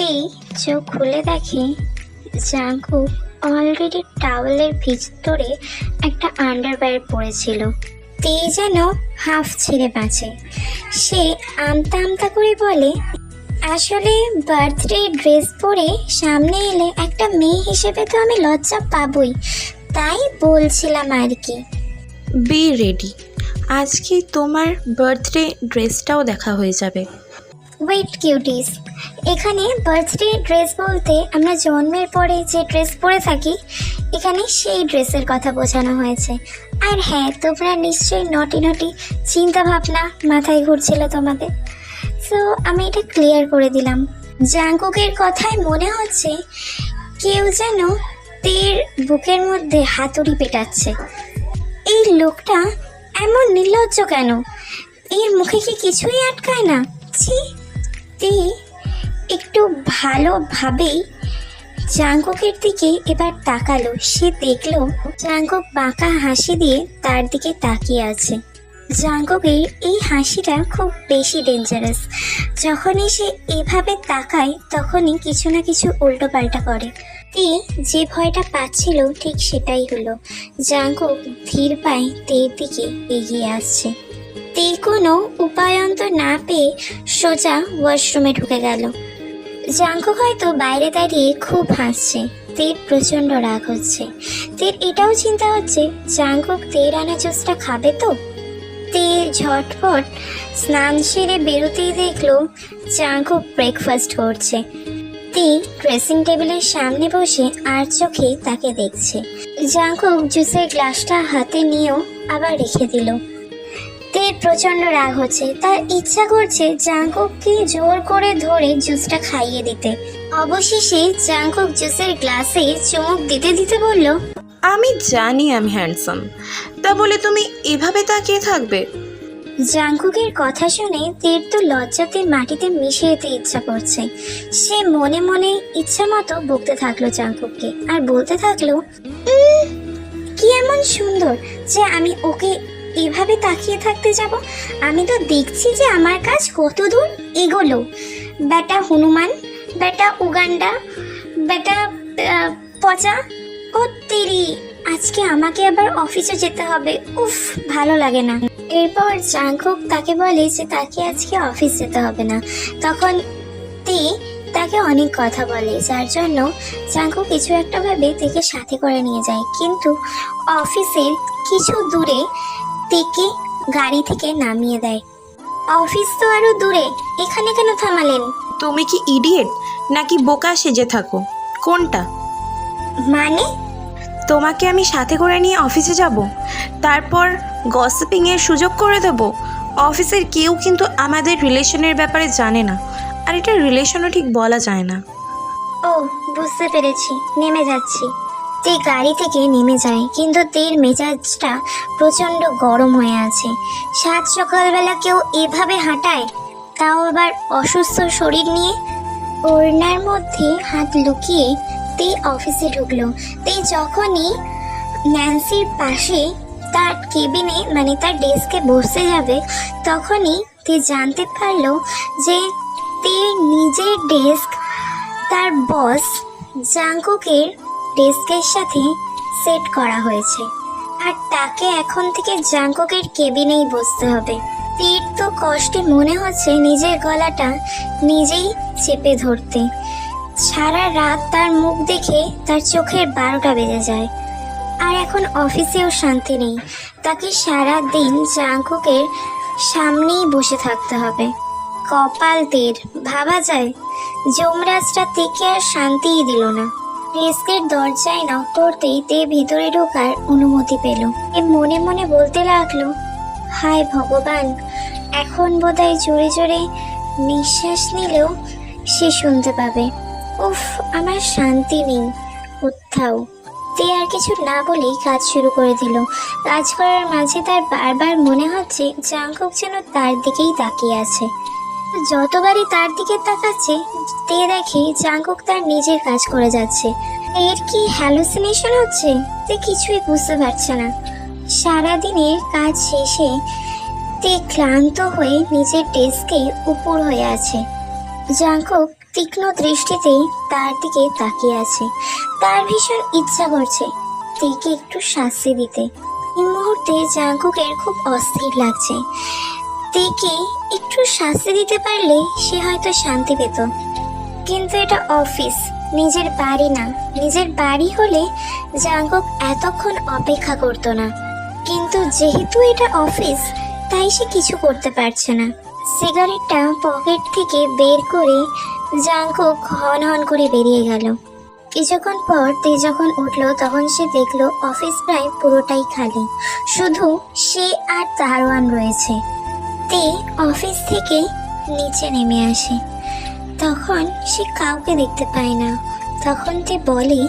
তে চোখ খুলে দেখে জাঙ্কুক অলরেডি টাওয়েলের ভিতরে একটা আন্ডারওয়্যার পরেছিল। তে যেন হাফ ছেড়ে বাঁচে। সে আমতা আমতা করে বলে, আসলে বার্থডে ড্রেস পরে সামনে এলে একটা মেয়ে হিসেবে তো আমি লজ্জা পাবই, তাই বলছিলাম আর কি। বি রেডি আজকে তোমার বার্থডে ড্রেসটাও দেখা হয়ে যাবে। ওয়েট কিউটিস এখানে বার্থডে ড্রেস বলতে আমরা জন্মের পরে যে ড্রেস পরে থাকি, এখানে সেই ড্রেসের কথা বোঝানো হয়েছে। আর হ্যাঁ তোমরা নিশ্চয়ই নটি নটি চিন্তা ভাবনা মাথায় ঘুরছিল তোমাদের। সো আমি এটা ক্লিয়ার করে দিলাম। জাঙ্কুকের কথায় মনে হচ্ছে কেউ যেন তের বুকের মধ্যে হাতুড়ি পেটাচ্ছে। এই লোকটা এমন নির্লজ্জ কেন? এর মুখে কি কিছুই আটকায় না? ছি তে একটু ভালোভাবেই জাঙ্কুকের দিকে এবার তাকালো। সে দেখল জাঙ্কুক বাঁকা হাসি দিয়ে তার দিকে তাকিয়ে আছে। জাঙ্কুকের এই হাসিটা খুব বেশি ডেঞ্জারাস যখনই সে এভাবে তাকায়, তখনই কিছু না কিছু উল্টো পাল্টা করে। তে যে ভয়টা পাচ্ছিল, ঠিক সেটাই হলো। জাঙ্কুক ধীর পায়ে তের দিকে এগিয়ে আসছে। তে কোনো উপায়ন্ত না পেয়ে সোজা ওয়াশরুমে ঢুকে গেল। জাঙ্কুক হয়তো বাইরে দাঁড়িয়ে খুব হাসছে, তের প্রচণ্ড রাগ হচ্ছে। তের এটাও চিন্তা হচ্ছে জাঙ্কুক তের আনা জুসটা খাবে তো? তে ঝটপট স্নান সেরে বেরোতেই দেখল জাঙ্কুক ব্রেকফাস্ট করছে। তে ড্রেসিং টেবিলের সামনে বসে আর চোখে তাকে দেখছে। জাঙ্কুক জুসের গ্লাসটা হাতে নিয়েও আবার রেখে দিল। তের প্রচণ্ড রাগ হচ্ছে। তার ইচ্ছা করছে জাঙ্কুককে জোর করে ধরে জুসটা খাইয়ে দিতে। অবশেষে জাঙ্কুক জুসের গ্লাসে চুমুক দিতে দিতে বলল আমি জানি আমি হ্যান্ডসাম তা বলে তুমি এভাবে তাকিয়ে থাকবে? জাঙ্কুকের কথা শুনে তের তো লজ্জাতে মাটিতে মিশে যেতে ইচ্ছা করছে। সে মনে মনে ইচ্ছা মতো বকতে থাকল জাঙ্কুককে আর বলতে থাকল কি এমন সুন্দর যে আমি ওকে এভাবে তাকিয়ে থাকতে যাব? আমি তো দেখছি যে আমার কাজ কত দূর এগোলো। বেটা হনুমান, বেটা উগান্ডা, বেটা পচা ও তেরি আজকে আমাকে আবার অফিসে যেতে হবে। উফ, ভালো লাগে না। এরপর জাঙ্কুক তাকে বলে যে তাকে আজকে অফিস যেতে হবে না। তখন তে তাকে অনেক কথা বলে, যার জন্য জাঙ্কুক কিছু একটা ভাবে তেকে সাথে করে নিয়ে যায়। কিন্তু অফিসের কিছু দূরে তেকে গাড়ি থেকে নামিয়ে দেয়। অফিস তো আরও দূরে এখানে কেন থামালেন? তুমি কি ইডিয়েট নাকি বোকা সেজে থাকো? কোনটা? মানে? তোমাকে আমি সাথে করে নিয়ে অফিসে যাব তারপর গসিপিংয়ের সুযোগ করে দেব? অফিসের কেউ কিন্তু আমাদের রিলেশনের ব্যাপারে জানে না আর এটা রিলেশনও ঠিক বলা যায় না। ও বুঝতে পেরেছি নেমে যাচ্ছি। তে গাড়ি থেকে নেমে যায়, কিন্তু তের মেজাজটা প্রচণ্ড গরম হয়ে আছে। সাত সকালবেলা কেউ এভাবে হাঁটায়? তাও আবার অসুস্থ শরীর নিয়ে? ওড়নার মধ্যে হাত লুকিয়ে তে অফিসে ঢুকলো। তে যখনই ন্যান্সির পাশে তার কেবিনে মানে তার ডেস্কে বসতে যাবে, তখনই তে জানতে পারল যে তে নিজের ডেস্ক, তার বস জাঙ্কুকের ডেস্কের সাথে সেট করা হয়েছে। আর তাকে এখন থেকে জাঙ্কুকের কেবিনেই বসতে হবে। তীর তো কষ্টে মনে হচ্ছে নিজের গলাটা নিজেই চেপে ধরতে। সারা রাত তার মুখ দেখে তার চোখের বারোটা বেজে যায়। আর এখন অফিসেও শান্তি নেই। তাকে সারা দিন জাঙ্কুকের সামনেই বসে থাকতে হবে। কপাল তীর, ভাবা যায়? যমরাজটা থেকে আর শান্তিই দিল না। রেস্কের দরজায় নক করতেই তে ভিতরে ঢোকার অনুমতি পেল। এ মনে মনে বলতে লাগল, হায় ভগবান, এখন বোধহয় জোরে জোরে নিঃশ্বাস নিলেও সে শুনতে পাবে। উফ, আমার শান্তি নেই। কোথাও তে আর কিছু না বলেই কাজ শুরু করে দিল। কাজ করার মাঝে তার বারবার মনে হচ্ছে জাঙ্কুক যেন তার দিকেই তাকিয়ে আছে। যতবারই তার দিকে তাকাচ্ছে তে দেখে জাঙ্কুক তার নিজের কাজ করে যাচ্ছে। এর কি হ্যালুসিনেশন হচ্ছে? তে কিছুই বুঝতে পারছে না। সারাদিনের কাজ শেষে তে ক্লান্ত হয়ে নিজের ডেস্কে উপর হয়ে আছে। জাঙ্কুক তীক্ষ্ণ দৃষ্টিতে তার দিকে তাকিয়ে আছে। তার ভীষণ ইচ্ছা করছে তেকে একটু শাস্তি দিতে। এই মুহূর্তে জাঙ্কুকের খুব অস্থির লাগছে। তেকে একটু শাস্তি দিতে পারলে সে হয়তো শান্তি পেত। কিন্তু এটা অফিস, নিজের বাড়ি না। নিজের বাড়ি হলে জাঙ্কুক এতক্ষণ অপেক্ষা করতো না। কিন্তু যেহেতু এটা অফিস, তাই সে কিছু করতে পারছে না। সিগারেটটা পকেট থেকে বের করে জাঙ্কুক হন হন করে বেরিয়ে গেল। কিছুক্ষণ পর তে যখন উঠল, তখন সে দেখল অফিস প্রায় পুরোটাই খালি। শুধু সে আর দারোয়ান রয়েছে। তে অফিস থেকে নিচে নেমে আসে। তখন সে কাউকে দেখতে পায় না। তখন তে বলে,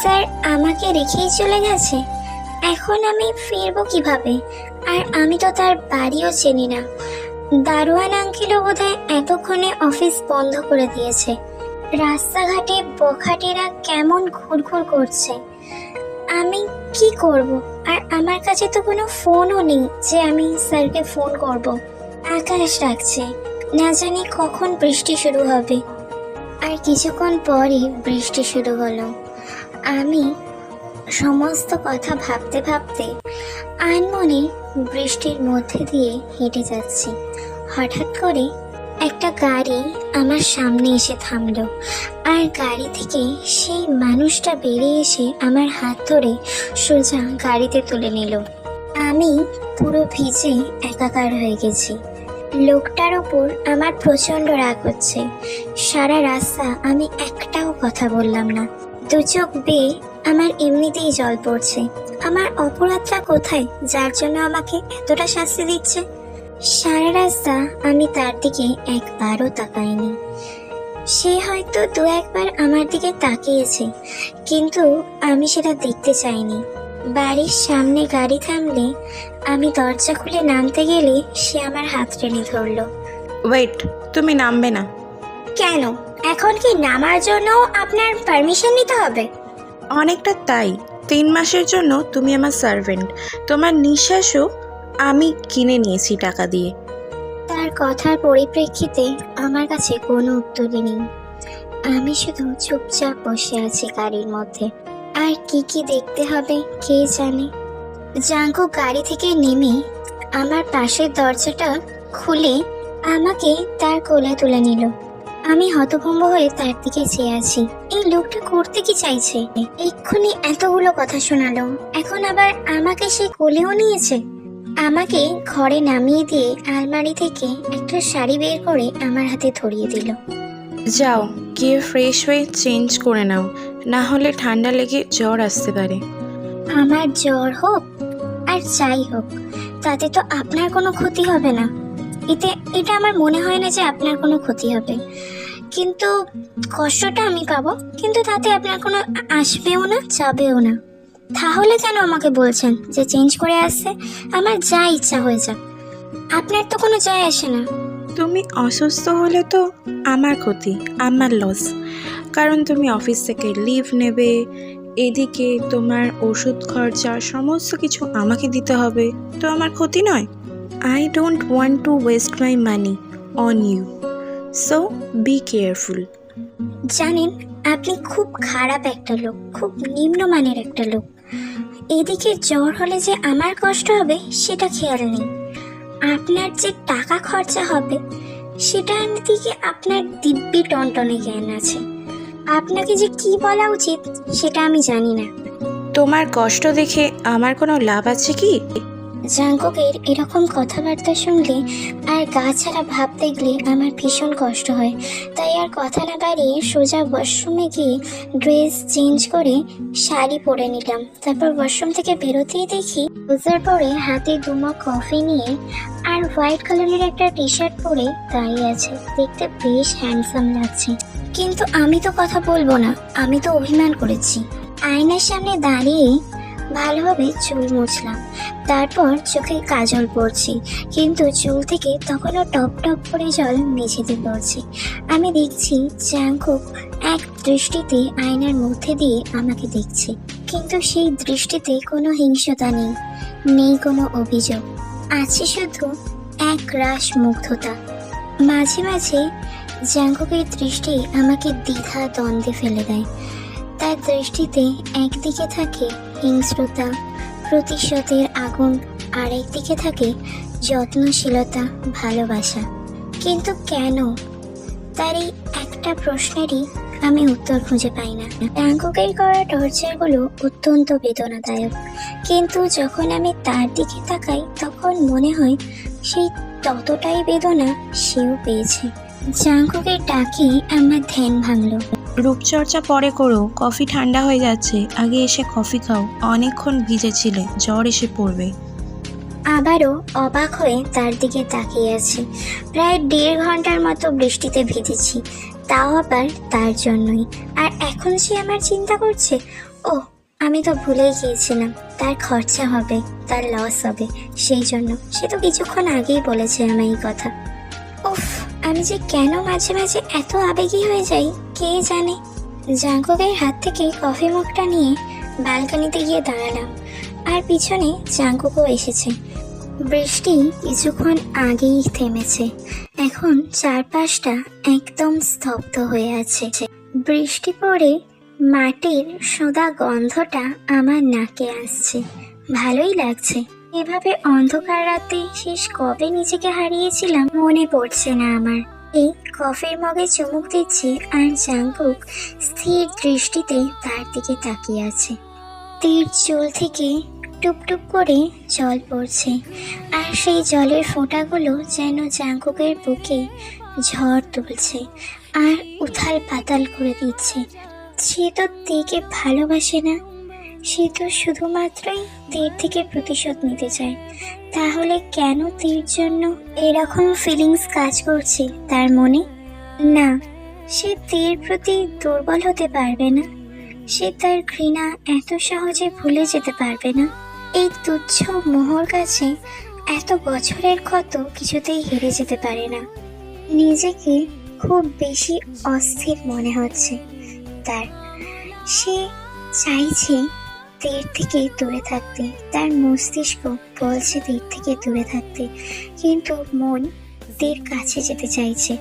স্যার, আমাকে রেখেই চলে গেছে? এখন আমি ফিরবো কীভাবে? আর আমি তো তার বাড়িও চিনি না। দারোয়ান আঙ্কেলও বোধহয় এতক্ষণে অফিস বন্ধ করে দিয়েছে। রাস্তাঘাটে বখাটেরা কেমন ঘুরঘুর করছে। আমি কি করব? আর আমার কাছে তো কোনো ফোনও নেই যে আমি স্যারকে ফোন করব। আকাশ ডাকছে, না জানি কখন বৃষ্টি শুরু হবে। আর কিছুক্ষণ পরই বৃষ্টি শুরু হলো। আমি সমস্ত কথা ভাবতে ভাবতে আনমনে বৃষ্টির মধ্যে দিয়ে হেঁটে যাচ্ছি। হঠাৎ করে একটা গাড়ি আমার সামনে এসে থামলো। আর গাড়ি থেকে সেই মানুষটা বেরিয়ে এসে আমার হাত ধরে সোজা গাড়িতে তুলে নিল। আমি পুরো ভিজে একাকার হয়ে গেছি। লোকটার ওপর আমার প্রচণ্ড রাগ হচ্ছে। সারা রাস্তা আমি একটাও কথা বললাম না। দু চোখ বেয়ে আমার এমনিতেই জল পড়ছে। আমার অপরাধটা কোথায়? যার জন্য আমাকে এতটা শাস্তি দিচ্ছে? সারা রাস্তা আমি তার দিকে একবারও তাকাইনি। সে হয়তো দু একবার আমার দিকে তাকিয়েছে কিন্তু আমি সেটা দেখতে চাইনি। বাড়ির সামনে গাড়ি থামলে আমি দরজা খুলে নামতে গেলে সে আমার হাত টেনে ধরলো। ওয়েট তুমি নামবে না। কেন? এখন কি নামার জন্য আপনার পারমিশন নিতে হবে? অনেকটা তাই। তিন মাসের জন্য তুমি আমার সার্ভেন্ট তোমার নিঃশ্বাসও আমি কিনে নিয়েছি টাকা দিয়ে। তার কথার পরিপ্রেক্ষিতে আমার কাছে কোনো উত্তরই নেই। আমি শুধু চুপচাপ বসে আছি গাড়ির মধ্যে। আর কি কি দেখতে হবে, কে জানে? জাঙ্কু গাড়ি থেকে নেমে আমার পাশের দরজাটা খুলে আমাকে তার কোলে তুলে নিল। আমি হতভম্ব হয়ে তার দিকে চেয়ে আছি। এই লোকটা করতে কি চাইছে? এক্ষুনি এতগুলো কথা শোনালো। এখন আবার আমাকে সে কোলেও নিয়েছে? আমাকে ঘরে নামিয়ে দিয়ে আলমারি থেকে একটা শাড়ি বের করে আমার হাতে ধরিয়ে দিল। যাও গিয়ে ফ্রেশ হয়ে চেঞ্জ করে নাও না হলে ঠান্ডা লেগে জ্বর আসতে পারে। আমার জ্বর হোক আর যাই হোক তাতে তো আপনার কোনো ক্ষতি হবে না। এতে এটা আমার মনে হয় না যে আপনার কোনো ক্ষতি হবে। কিন্তু কষ্টটা আমি পাবো কিন্তু তাতে আপনার কোনো আসবেও না যাবেও না। তাহলে কেন আমাকে বলছেন যে চেঞ্জ করে আসছে? আমার যা ইচ্ছা হয়ে যাক। আপনার তো কোনো যায় আসে না। তুমি অসুস্থ হলে তো আমার ক্ষতি আমার লস কারণ তুমি অফিস থেকে লিভ নেবে এদিকে তোমার ওষুধ খরচা সমস্ত কিছু আমাকে দিতে হবে। তো আমার ক্ষতি নয়। I don't want to waste my money on you so be careful জানেন আপনি খুব খারাপ একটা লোক খুব নিম্নমানের একটা লোক। এদিকে জ্বর হলে যে আমার কষ্ট হবে, সেটা খেয়াল নেই। আপনার যে টাকা খরচা হবে সেটার দিকে আপনার দিব্যি টনটনে জ্ঞান আছে। আপনাকে যে কি বলা উচিত, সেটা আমি জানি না। তোমার কষ্ট দেখে আমার কোনো লাভ আছে কি? জাঙ্কুকের এরকম কথাবার্তা শুনলে আর গা ছাড়া ভাব দেখলে আমার ভীষণ কষ্ট হয়। তাই আর কথা না বাড়িয়ে সোজা ওয়াশরুমে গিয়ে ড্রেস চেঞ্জ করে শাড়ি পরে নিলাম। তারপর ওয়াশরুম থেকে বেরোতেই দেখি রোজার পরে হাতে দুমা কফি নিয়ে আর হোয়াইট কালারের একটা টি শার্ট পরে দাঁড়িয়ে আছে। দেখতে বেশ হ্যান্ডসাম লাগছে। কিন্তু আমি তো কথা বলব না, আমি তো অভিমান করেছি। আয়নার সামনে দাঁড়িয়ে ভালোভাবে চুল মুছলাম। তারপর চোখে কাজল পড়ছি। কিন্তু চুল থেকে তখনও টপ টপ করে জল মেঝেতে পড়ছে। আমি দেখছি জাঙ্কুক এক দৃষ্টিতে আয়নার মধ্যে দিয়ে আমাকে দেখছে। কিন্তু সেই দৃষ্টিতে কোনো হিংসতা নেই নেই কোনো অভিযোগ। আছে শুধু এক রাস মুগ্ধতা মাঝে মাঝে জাঙ্কুকের দৃষ্টি আমাকে দ্বিধা দ্বন্দ্বে ফেলে দেয়। তার দৃষ্টিতে একদিকে থাকে হিংস্রতা, প্রতিশোধের আগুন আর একদিকে থাকে যত্নশীলতা, ভালোবাসা। কিন্তু কেন? তার এই একটা প্রশ্নেরই আমি উত্তর খুঁজে পাই না। জাঙ্কুকের করা টর্চারগুলো অত্যন্ত বেদনাদায়ক। কিন্তু যখন আমি তার দিকে তাকাই, তখন মনে হয় সেই ততটাই বেদনা সেও পেয়েছে। জাঙ্কুকের ডাকে আমার ধ্যান ভাঙলো। রূপচর্চা পরে করো, কফি ঠান্ডা হয়ে যাচ্ছে, আগে এসে কফি খাও। অনেকক্ষণ ভিজেছিলে, জ্বর এসে পড়বে। আবারও অবাক হয়ে তার দিকে তাকিয়ে আছি। প্রায় দেড় ঘণ্টার মতো বৃষ্টিতে ভিজেছি, তাও আবার তার জন্যই। আর এখন সে আমার চিন্তা করছে ও আমি তো ভুলেই গিয়েছিলাম, তার খরচা হবে, তার লস হবে, সেই জন্য। সে তো কিছুক্ষণ আগেই বলেছে আমায় এই কথা। উফ আমি যে কেন মাঝে মাঝে এত আবেগী হয়ে যাই, কে জানে? জাঙ্কুকের হাত থেকে কফি মগটা নিয়ে ব্যালকনিতে গিয়ে দাঁড়ালাম, আর পিছনে জাঙ্কুকও এসেছে। বৃষ্টি কিছুক্ষণ আগেই থেমেছে। এখন চারপাশটা একদম স্তব্ধ হয়ে আছে। বৃষ্টি পড়ে মাটির সোদা গন্ধটা আমার নাকে আসছে। ভালোই লাগছে। এভাবে অন্ধকার রাতে শেষ কবে নিজেকে হারিয়েছিলাম মনে পড়ছে না আমার। এই কফির মগে চুমুক দিচ্ছে আর জাঙ্কুক স্থির দৃষ্টিতে তার দিকে তাকিয়ে আছে। তীর চুল থেকে টুপটুপ করে জল পড়ছে আর সেই জলের ফোঁটাগুলো যেন জাঙ্কুকের বুকে ঝড় তুলছে আর উথাল পাতাল করে দিচ্ছে। সে তো তেকে ভালোবাসে না সে তো শুধুমাত্রই তীর থেকে প্রতিশোধ নিতে চায়। তাহলে কেন তীর জন্য এরকম ফিলিংস কাজ করছে তার মনে? না, সে তীর প্রতি দুর্বল হতে পারবে না। সে তার ঘৃণা এত সহজে ভুলে যেতে পারবে না। এই তুচ্ছ মোহর কাছে এত বছরের ক্ষত কিছুতেই হেরে যেতে পারে না। নিজেকে খুব বেশি অস্থির মনে হচ্ছে। তার, সে চাইছে তীর থেকে দূরে থাকতে, তার মস্তিষ্ক বলছে তীর থেকে দূরে থাকতে, কিন্তু মন তীর কাছে যেতে চাইছে।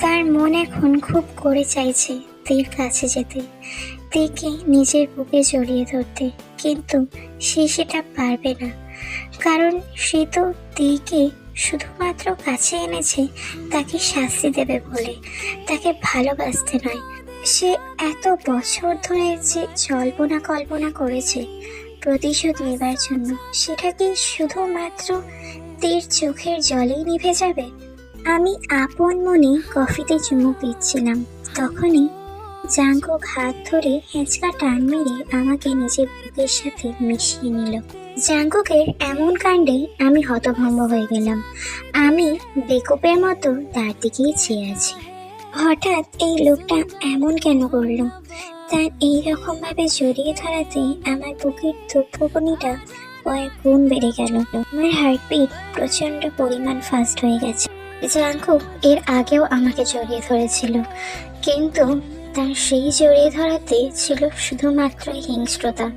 তার মন এখন খুব করে চাইছে তীর কাছে যেতে, তীরকে নিজের বুকে জড়িয়ে ধরতে, কিন্তু সে সেটা পারবে না। কারণ সে তো তীরকে শুধুমাত্র কাছে এনেছে, তাকে শাস্তি দেবে বলে, তাকে ভালোবাসতে নয়। সে এত বছর ধরে যে জল্পনা কল্পনা করেছে প্রতিশোধ নেবার জন্য, সেটা কি শুধুমাত্র তীর চোখের জলেই নিভে যাবে? আমি আপন মনে কফিতে চুমুক দিচ্ছিলাম। তখনই জাঙ্কুক হাত ধরে হেঁচকা টান মেরে আমাকে নিজের বুকের সাথে মিশিয়ে নিল। জাঙ্কুকের এমন কাণ্ডে আমি হতভম্ব হয়ে গেলাম। আমি বেকুপের মতো তার দিকেই চেয়ে আছি। হঠাৎ এই লোকটা এমন কেন করল? তার এইরকম ভাবে জড়িয়ে ধরাতে আমার বুকের ধূপকনিটা কয়েক গুণ বেড়ে গেল। আমার হার্টবিট প্রচণ্ড পরিমাণ ফাস্ট হয়ে গেছে। জাঙ্কুক এর আগেও আমাকে জড়িয়ে ধরেছিল। কিন্তু তার সেই জড়িয়ে ধরাতে ছিল শুধুমাত্র হিংস্রতা।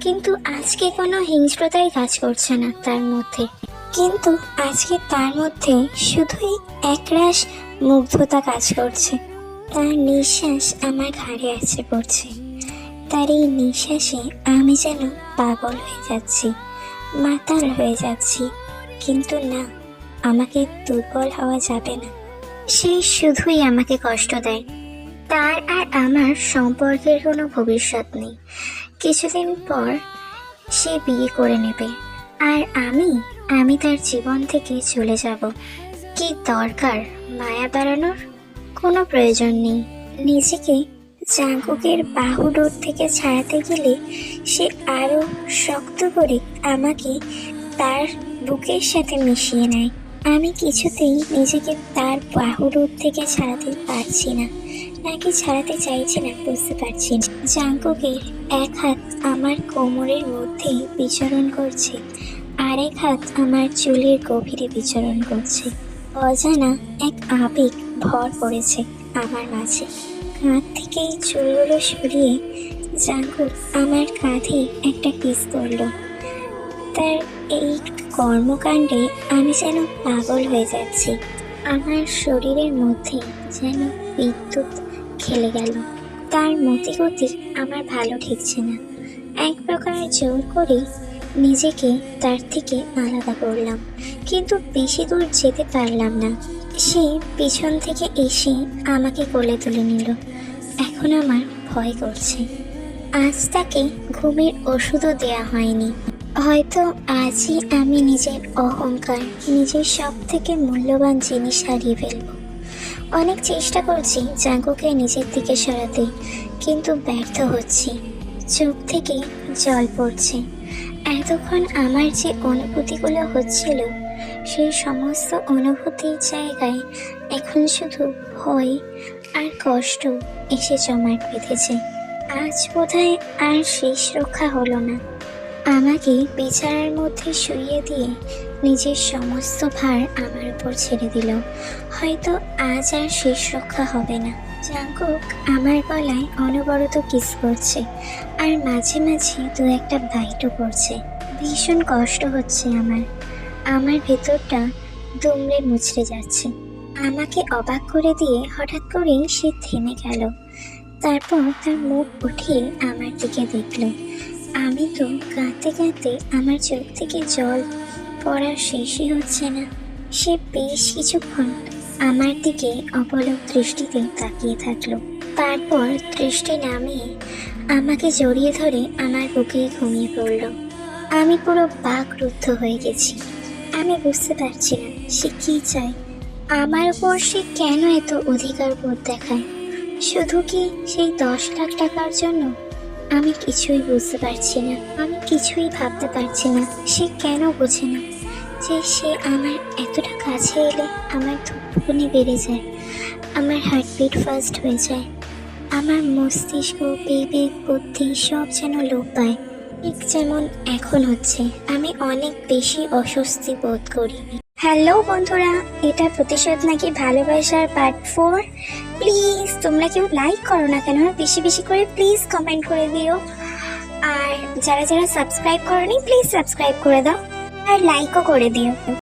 কিন্তু আজকে কোনো হিংস্রতাই কাজ করছে না তার মধ্যে। কিন্তু আজকে তার মধ্যে শুধুই একরাশ মুগ্ধতা কাজ করছে। তার নিঃশ্বাস আমার ঘাড়ে আছে পড়ছে। তার এই নিঃশ্বাসে আমি যেন পাগল হয়ে যাচ্ছি, মাতাল হয়ে যাচ্ছি। কিন্তু না, আমাকে দুর্বল হওয়া যাবে না। সে শুধুই আমাকে কষ্ট দেয়। তার আর আমার সম্পর্কের কোনো ভবিষ্যৎ নেই। কিছুদিন পর সে বিয়ে করে নেবে। আর আমি আমি তার জীবন থেকে চলে যাব। কি দরকার মায়া বাড়ানোর? কোনো প্রয়োজন নেই। নিজেকে জাঙ্কুকের বাহুডোর থেকে ছাড়াতে গেলে সে আরও শক্ত করে আমাকে তার বুকের সাথে মিশিয়ে নেয়। আমি কিছুতেই নিজেকে তার বাহু বাহুডোর থেকে ছাড়াতে পারছি না, নাকি ছাড়াতে চাইছি না বুঝতে পারছি না। জাঙ্কুকের এক হাত আমার কোমরের মধ্যেই বিচরণ করছে। আরেক হাত আমার চুলের গভীরে বিচরণ করছে। অজানা এক আবেগ ভর পড়েছে আমার মাঝে। কাঁধ থেকে এই চুলগুলো সরিয়ে জাঙ্কুক আমার কাঁধে একটা কিস করল তার এই কর্মকাণ্ডে আমি যেন পাগল হয়ে যাচ্ছি। আমার শরীরের মধ্যে যেন বিদ্যুৎ খেলে গেল। তার মতি গতি আমার ভালো ঠেকছে না। এক প্রকার জোর করে নিজেকে তার থেকে আলাদা করলাম। কিন্তু বেশি দূর যেতে পারলাম না। সে পিছন থেকে এসে আমাকে কোলে তুলে নিল। এখন আমার ভয় করছে। আজ তাকে ঘুমের ওষুধও দেয়া হয়নি। হয়তো আজই আমি নিজের অহংকার, নিজের সব থেকে মূল্যবান জিনিস হারিয়ে ফেলব। অনেক চেষ্টা করছি জাঙ্কুকে নিজের দিকে সরাতে, কিন্তু ব্যর্থ হচ্ছি। চোখ থেকে জল পড়ছে। এতক্ষণ আমার যে অনুভূতিগুলো হচ্ছিল, সেই সমস্ত অনুভূতির জায়গায় এখন শুধু ভয় আর কষ্ট এসে জমাট বেঁধেছে। আজ বোধহয় আর শেষ রক্ষা হলো না। আমাকে বিছানার মধ্যে শুইয়ে দিয়ে নিজের সমস্ত ভার আমার উপর ছেড়ে দিল। হয়তো আজ আর শেষ রক্ষা হবে না। জাঙ্কুক আমার গলায় অনবরত কিস করছে, আর মাঝে মাঝে দু একটা বাইটও করছে। ভীষণ কষ্ট হচ্ছে আমার। আমার ভেতরটা দুমড়ে মুচড়ে যাচ্ছে। আমাকে অবাক করে দিয়ে হঠাৎ করেই সে থেমে গেল। তারপর তার মুখ উঠিয়ে আমার দিকে দেখল। আমি তো কাঁদতে কাঁদতে আমার চোখ থেকে জল পড়া শেষই হচ্ছে না। সে বেশ কিছুক্ষণ আমার দিকে অপলক দৃষ্টিতে তাকিয়ে থাকল। তারপর দৃষ্টি নামিয়ে আমাকে জড়িয়ে ধরে আমার বুকেই ঘুমিয়ে পড়ল। আমি পুরো বাকরুদ্ধ হয়ে গেছি। আমি বুঝতে পারছি না সে কী চায়। আমার উপর সে কেন এত অধিকার বোধ দেখায়? শুধু কি সেই দশ লাখ টাকার জন্য? আমি কিছুই বুঝতে পারছি না। আমি কিছুই ভাবতে পারছি না। সে কেন বোঝে না? যে সে আমার এতটা কাছে এলে আমার ধূপগুনি বেড়ে যায়, আমার হার্টবিট ফাস্ট হয়ে যায়। আমার মস্তিষ্ক, বিবেক, বুদ্ধি সব যেন লোপ পায়। ঠিক যেমন এখন হচ্ছে, আমি অনেক বেশি অস্বস্তি বোধ করি। হ্যালো বন্ধুরা, এটা প্রতিশোধ নাকি ভালোবাসার পার্ট ফোর প্লিজ তোমরা কেউ লাইক করো না কেন? বেশি বেশি করে প্লিজ কমেন্ট করে দিও। আর যারা যারা সাবস্ক্রাইব করনি প্লিজ সাবস্ক্রাইব করে দাও। আর লাইকও করে দিও।